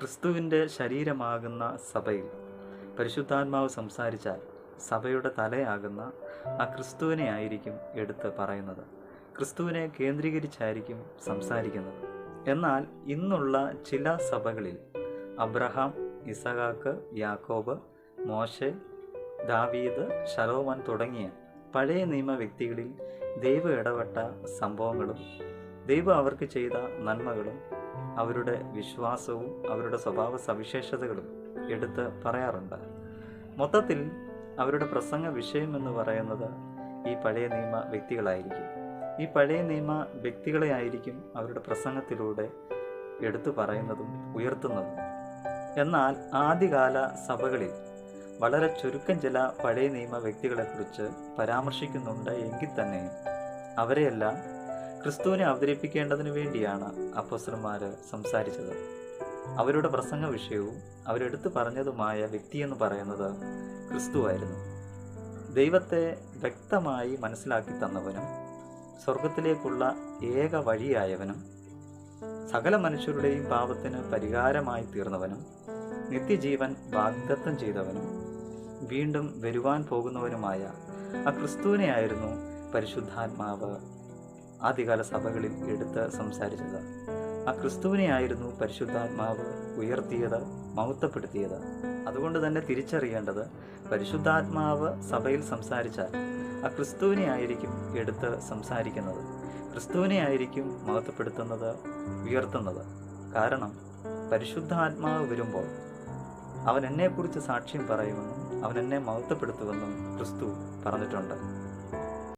ക്രിസ്തുവിന്റെ ശരീരമാകുന്ന സഭയിൽ പരിശുദ്ധാത്മാവ് സംസാരിച്ചാൽ സഭയുടെ തലയാകുന്ന ആ ക്രിസ്തുവിനെ ആയിരിക്കും എടുത്ത് പറയുന്നത്. ക്രിസ്തുവിനെ കേന്ദ്രീകരിച്ചായിരിക്കും സംസാരിക്കുന്നത്. എന്നാൽ ഇന്നുള്ള ചില സഭകളിൽ അബ്രഹാം ഇസഹാക്ക് യാക്കോബ് മോശെ ദാവീദ് ശലോമൻ തുടങ്ങിയ പഴയ നിയമ വ്യക്തികളിൽ ദൈവ ഇടപെട്ട സംഭവങ്ങളും ദൈവം അവർക്ക് ചെയ്ത നന്മകളും അവരുടെ വിശ്വാസവും അവരുടെ സ്വഭാവ സവിശേഷതകളും എടുത്ത് പറയാറുണ്ട്. മൊത്തത്തിൽ അവരുടെ പ്രസംഗ വിഷയം എന്ന് പറയുന്നത് ഈ പഴയ നിയമ വ്യക്തികളായിരിക്കും. ഈ പഴയ നിയമ വ്യക്തികളെ ആയിരിക്കും അവരുടെ പ്രസംഗത്തിലൂടെ എടുത്തു പറയുന്നതും ഉയർത്തുന്നതും. എന്നാൽ ആദ്യകാല സഭകളിൽ വളരെ ചുരുക്കം ചില പഴയ നിയമ വ്യക്തികളെക്കുറിച്ച് പരാമർശിക്കുന്നുണ്ട് എങ്കിൽ തന്നെയും അവരെയെല്ലാം ക്രിസ്തുവിനെ അവതരിപ്പിക്കേണ്ടതിന് വേണ്ടിയാണ് അപ്പോസ്റ്റർമാർ സംസാരിച്ചത്. അവരുടെ പ്രസംഗ വിഷയവും അവരെടുത്തു പറഞ്ഞതുമായ വ്യക്തിയെന്ന് പറയുന്നത് ക്രിസ്തുവായിരുന്നു ദൈവത്തെ വ്യക്തമായി മനസ്സിലാക്കി തന്നവനും സ്വർഗത്തിലേക്കുള്ള ഏക വഴിയായവനും സകല മനുഷ്യരുടെയും പാപത്തിന് പരിഹാരമായി തീർന്നവനും നിത്യജീവൻ വാഗ്ദത്തം ചെയ്തവനും വീണ്ടും വരുവാൻ പോകുന്നവനുമായ ആ ക്രിസ്തുവിനെയായിരുന്നു പരിശുദ്ധാത്മാവ് ആദ്യകാല സഭകളിൽ എടുത്ത് സംസാരിച്ചത്. ആ ക്രിസ്തുവിനെയായിരുന്നു പരിശുദ്ധാത്മാവ് ഉയർത്തിയത് മഹത്വപ്പെടുത്തിയത്. അതുകൊണ്ട് തന്നെ തിരിച്ചറിയേണ്ടത് പരിശുദ്ധാത്മാവ് സഭയിൽ സംസാരിച്ചാൽ ആ ക്രിസ്തുവിനെ ആയിരിക്കും എടുത്ത് സംസാരിക്കുന്നത്. ക്രിസ്തുവിനെ ആയിരിക്കും മഹത്വപ്പെടുത്തുന്നത് ഉയർത്തുന്നത്. കാരണം പരിശുദ്ധാത്മാവ് വരുമ്പോൾ അവൻ എന്നെക്കുറിച്ച് സാക്ഷ്യം പറയുമെന്നും അവൻ എന്നെ മഹത്വപ്പെടുത്തുമെന്നും ക്രിസ്തു പറഞ്ഞിട്ടുണ്ട്.